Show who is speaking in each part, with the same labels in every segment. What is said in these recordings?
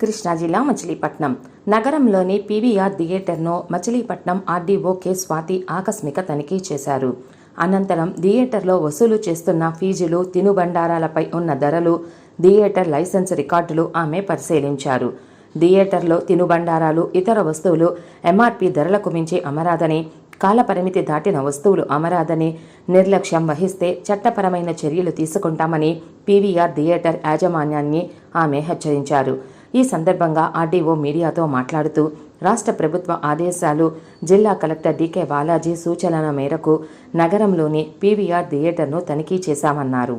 Speaker 1: కృష్ణా జిల్లా మచిలీపట్నం. నగరంలోని పీవీఆర్ థియేటర్ను మచిలీపట్నం ఆర్డీఓ కె స్వాతి ఆకస్మిక తనిఖీ చేశారు. అనంతరం థియేటర్లో వసూలు చేస్తున్న ఫీజులు తినుబండారాలపై ఉన్న ధరలు థియేటర్ లైసెన్స్ రికార్డులు ఆమె పరిశీలించారు. థియేటర్లో తినుబండారాలు ఇతర వస్తువులు ఎంఆర్పి ధరలకు మించి అమరాదని కాలపరిమితి దాటిన వస్తువులు అమరాదని నిర్లక్ష్యం వహిస్తే చట్టపరమైన చర్యలు తీసుకుంటామని పీవీఆర్ థియేటర్ యాజమాన్యాన్ని ఆమె హెచ్చరించారు. ఈ సందర్భంగా ఆర్డీఓ మీడియాతో మాట్లాడుతూ రాష్ట్ర ప్రభుత్వ ఆదేశాలు జిల్లా కలెక్టర్ డీకే బాలాజీ సూచనల మేరకు నగరంలోని పీవీఆర్ థియేటర్ను తనిఖీ చేశామన్నారు.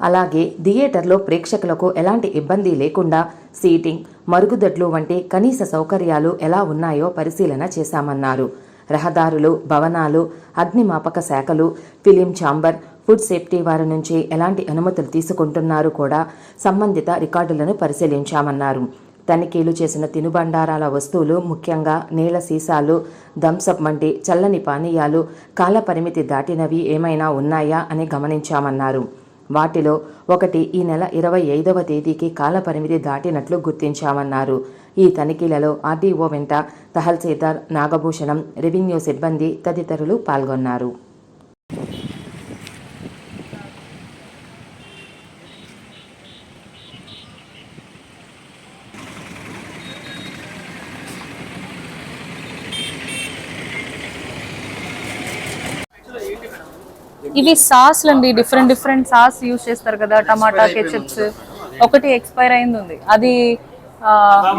Speaker 1: అలాగే థియేటర్లో ప్రేక్షకులకు ఎలాంటి ఇబ్బంది లేకుండా సీటింగ్ మరుగుదొడ్లు వంటి కనీస సౌకర్యాలు ఎలా ఉన్నాయో పరిశీలన చేశామన్నారు. రహదారులు భవనాలు అగ్నిమాపక శాఖలు ఫిలిం ఛాంబర్ ఫుడ్ సేఫ్టీ వారి నుంచి ఎలాంటి అనుమతులు తీసుకుంటున్నారు కూడా సంబంధిత రికార్డులను పరిశీలించామన్నారు. తనిఖీలు చేసిన తినుబండారాల వస్తువులు ముఖ్యంగా నీళ్ళ సీసాలు థమ్సప్ వంటి చల్లని పానీయాలు కాలపరిమితి దాటినవి ఏమైనా ఉన్నాయా అని గమనించామన్నారు. వాటిలో ఒకటి ఈ నెల ఇరవై ఐదవ తేదీకి కాలపరిమితి దాటినట్లు గుర్తించామన్నారు. ఈ తనిఖీలలో ఆర్డీఓ వెంట తహసీల్దార్ నాగభూషణం రెవెన్యూ సిబ్బంది తదితరులు పాల్గొన్నారు.
Speaker 2: ఇవి సాస్లు అండి డిఫరెంట్ డిఫరెంట్ సాస్ యూస్ చేస్తారు కదా టమాటా కెచప్స్ ఒకటి ఎక్స్పైర్ అయింది. ఉంది అది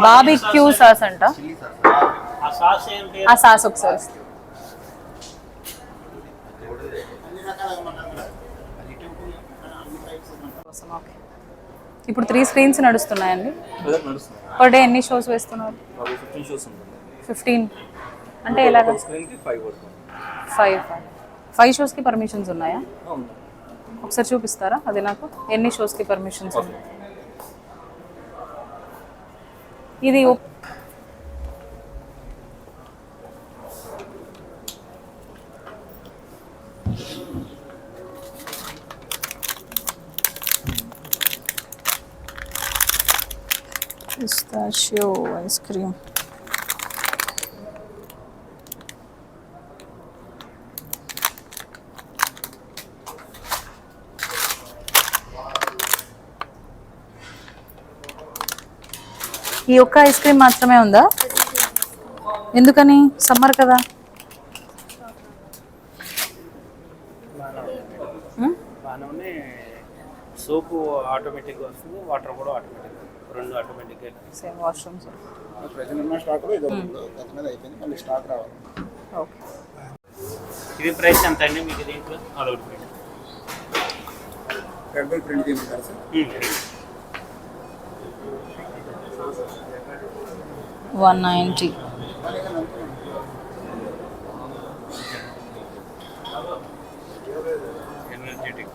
Speaker 2: బాబీ క్యూ సాస్ అంట.
Speaker 3: ఆ సాస్
Speaker 2: సాస్ ఒకసారి. ఇప్పుడు త్రీ స్క్రీన్స్ నడుస్తున్నాయండి.
Speaker 4: నడుస్తుంది.
Speaker 2: పర్ డే ఎన్ని షోస్ వేస్తున్నారు?
Speaker 4: ఫిఫ్టీన్
Speaker 2: అంటే ఎలాగ?
Speaker 4: ఫైవ్
Speaker 2: ఫైవ్ ఫైవ్ షోస్కి పర్మిషన్స్ ఉన్నాయా? ఒకసారి చూపిస్తారా? అది నాకు. ఎన్ని షోస్కి పర్మిషన్స్ ఉన్నాయి? ఇది పిస్తాషియో ఐస్ క్రీమ్. ఈ ఒక్క ఐస్ క్రీమ్ మాత్రమే ఉందా? ఎందుకని? సమ్మర్ కదా.
Speaker 3: సోపు ఆటోమేటిక్గా వస్తుంది వాటర్ కూడా ఆటోమేటిక్ రెండు ఆటోమేటిక్గా
Speaker 2: సేమ్ వాష్రూమ్స్.
Speaker 5: ప్రజెంట్ ఉన్న స్టాక్ ఇది గత మీద అయిపోయింది మళ్ళీ స్టాక్ రావాలి.
Speaker 2: ఓకే.
Speaker 3: ఇది ప్రైస్ ఎంత అండి మీకు దీంట్లో? పెట్టండి.
Speaker 5: రెడ్ బుల్ ప్రింట్ తీసుకుంటారు సార్?
Speaker 2: One ninety.
Speaker 3: ఎనర్జెటిక్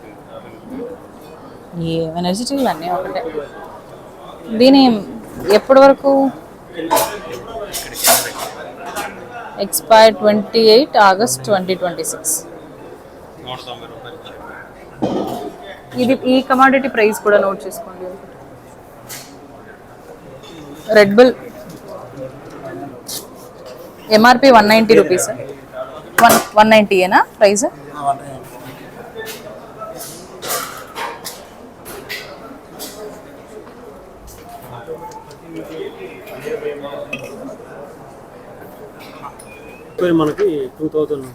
Speaker 2: ఏ ఎనర్జెటిక్ అన్నీ ఒకటే. దీని ఎప్పటి వరకు? Expire twenty eight August twenty twenty six. ఇది ఈ కమాడిటీ ప్రైస్ కూడా నోట్ చేసుకోండి. Red bull MRP one ninety rupees one one నైంటీయేనా price?
Speaker 6: పేరు మనకి టూ థౌజండ్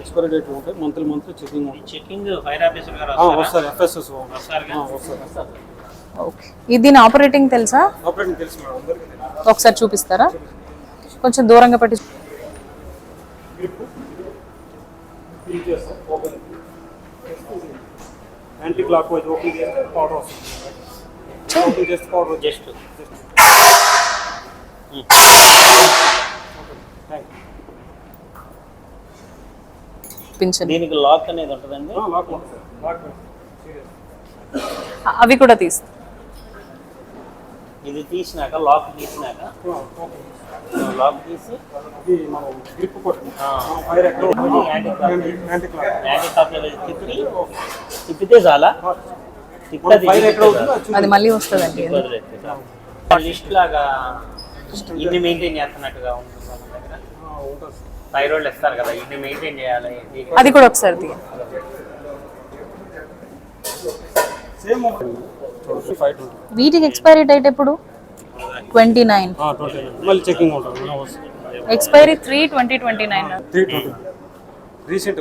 Speaker 6: ఎక్స్పైరీ డేట్ ఉంటాయి monthly monthly checking
Speaker 3: checking fire officer గారు వస్తారా?
Speaker 6: ఎఫ్ఎస్ఎస్?
Speaker 3: వస్తారు.
Speaker 2: ఓకే. ఇది దీని ఆపరేటింగ్ తెలుసా?
Speaker 6: ఆపరేటింగ్ తెలుసు మేడం అందరికీ తెలుసు.
Speaker 2: ఒకసారి చూపిస్తారా? కొంచెం దూరంగా పెట్టి
Speaker 6: క్లీన్ చేస్తాం open anticlockwise open చేస్తే పౌడర్ వస్తుంది. ఓపెన్ చేస్తే పౌడర్
Speaker 3: జస్ట్
Speaker 6: థ్యాంక్
Speaker 2: చూపించండి
Speaker 3: దీనికి లాక్ అనేది ఉంటుందండి?
Speaker 6: యూ లాక్ ఉంటుంది సార్ లాక్ సీరియస్
Speaker 2: అవి కూడా తీస్తా
Speaker 3: ఇది తీసినాక లాక్ తీసినాక లాక్ తీసి తిప్పి తిప్పితే చాలా.
Speaker 6: అది
Speaker 2: మళ్ళీ వస్తుందండి.
Speaker 3: లిస్ట్ లాగా ఇన్ని మెయింటైన్ చేస్తున్నట్టుగా ఉంటుంది మన దగ్గర. థైరాయిడ్ ఇస్తారు కదా ఇన్ని మెయింటైన్ చేయాలి.
Speaker 2: అది కూడా ఒకసారి
Speaker 6: సేమ్
Speaker 2: వీటికి ఎక్స్పైరీ డేట్ ఎప్పుడు? Twenty nine.
Speaker 6: మళ్ళీ చెకింగ్ ఉంటుంది
Speaker 2: expiry three twenty twenty nine.
Speaker 6: Recent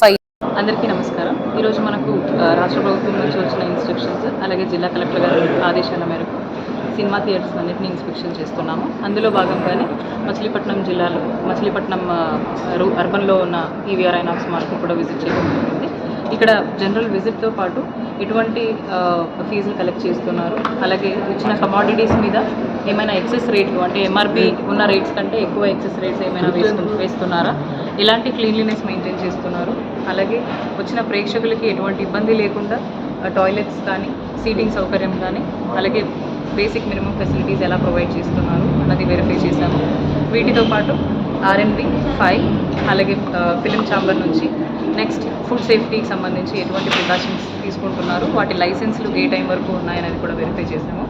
Speaker 2: five. అందరికీ నమస్కారం. ఈరోజు మనకు రాష్ట్ర ప్రభుత్వం నుంచి వచ్చిన ఇన్స్ట్రక్షన్స్ అలాగే జిల్లా కలెక్టర్ గారి ఆదేశాల మేరకు సినిమా థియేటర్స్ అన్నింటినీ ఇన్స్పెక్షన్ చేస్తున్నాము. అందులో భాగంగానే మచిలీపట్నం జిల్లాలో మచిలీపట్నం అర్బన్లో ఉన్న పీవీఆర్ ఐనాక్స్ మార్కు కూడా విజిట్ చేయడం జరిగింది. ఇక్కడ జనరల్ విజిట్తో పాటు ఎటువంటి ఫీజులు కలెక్ట్ చేస్తున్నారు. అలాగే ఇచ్చిన కమాడిటీస్ మీద ఏమైనా ఎక్సెస్ రేట్లు అంటే ఎంఆర్పి ఉన్న రేట్స్ కంటే ఎక్కువ ఎక్సెస్ రేట్స్ ఏమైనా వేస్తు వేస్తున్నారా? ఎలాంటి క్లీన్లీనెస్ మెయింటైన్ చేస్తున్నారు. అలాగే వచ్చిన ప్రేక్షకులకి ఎటువంటి ఇబ్బంది లేకుండా టాయిలెట్స్ కానీ సీటింగ్ సౌకర్యం కానీ అలాగే బేసిక్ మినిమం ఫెసిలిటీస్ ఎలా ప్రొవైడ్ చేస్తున్నారు అన్నది వెరిఫై చేశాము. వీటితో పాటు ఆర్ఎన్బి ఫైవ్ అలాగే ఫిలిం ఛాంబర్ నుంచి నెక్స్ట్ ఫుడ్ సేఫ్టీకి సంబంధించి ఎటువంటి ప్రికాషన్స్ తీసుకుంటున్నారు? వాటి లైసెన్స్లు ఏ టైం వరకు ఉన్నాయనేది కూడా వెరిఫై చేశాము.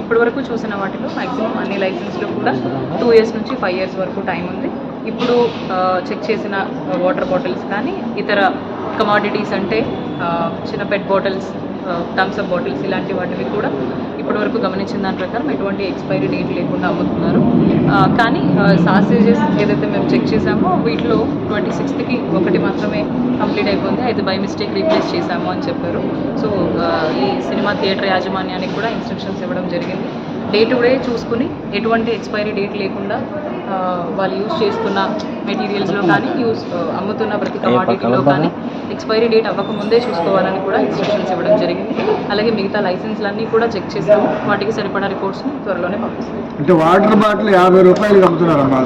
Speaker 2: ఇప్పటి వరకు చూసిన వాటిలో మ్యాక్సిమం అన్ని లైసెన్స్లో కూడా టూ ఇయర్స్ నుంచి ఫైవ్ ఇయర్స్ వరకు టైం ఉంది. ఇప్పుడు చెక్ చేసిన వాటర్ బాటిల్స్ కానీ ఇతర కమాడిటీస్ అంటే చిన్న పెట్ బాటిల్స్ థమ్స్అప్ బాటిల్స్ ఇలాంటి వాటివి కూడా ఇప్పటివరకు గమనించిన దాని ప్రకారం ఎటువంటి ఎక్స్పైరీ డేట్ లేకుండా అమ్ముతున్నారు. కానీ సాసేజెస్ ఏదైతే మేము చెక్ చేసామో వీటిలో ట్వంటీ సిక్స్త్కి ఒకటి మాత్రమే కంప్లీట్ అయిపోయింది. అయితే బై మిస్టేక్ రీప్లేస్ చేశాము అని చెప్పారు. సో ఈ సినిమా థియేటర్ యాజమాన్యానికి కూడా ఇన్స్ట్రక్షన్స్ ఇవ్వడం జరిగింది. డే టు డే చూసుకుని ఎటువంటి ఎక్స్పైరీ డేట్ లేకుండా వాళ్ళు యూజ్ చేస్తున్న మెటీరియల్స్లో కానీ యూస్ అమ్ముతున్న ప్రతి కమాడిటీలో కానీ ఎక్స్పైరీ డేట్ అవ్వకముందే చూసుకోవాలని కూడా ఇన్స్ట్రక్షన్స్ ఇవ్వడం జరిగింది. అలాగే మిగతా లైసెన్స్లన్నీ కూడా చెక్ చేసాము వాటికి సరిపడా రిపోర్ట్స్ని త్వరలోనే పంపిస్తాం.
Speaker 5: అంటే వాటర్ బాటిల్ యాభై రూపాయలు అమ్ముతున్నారమ్మా.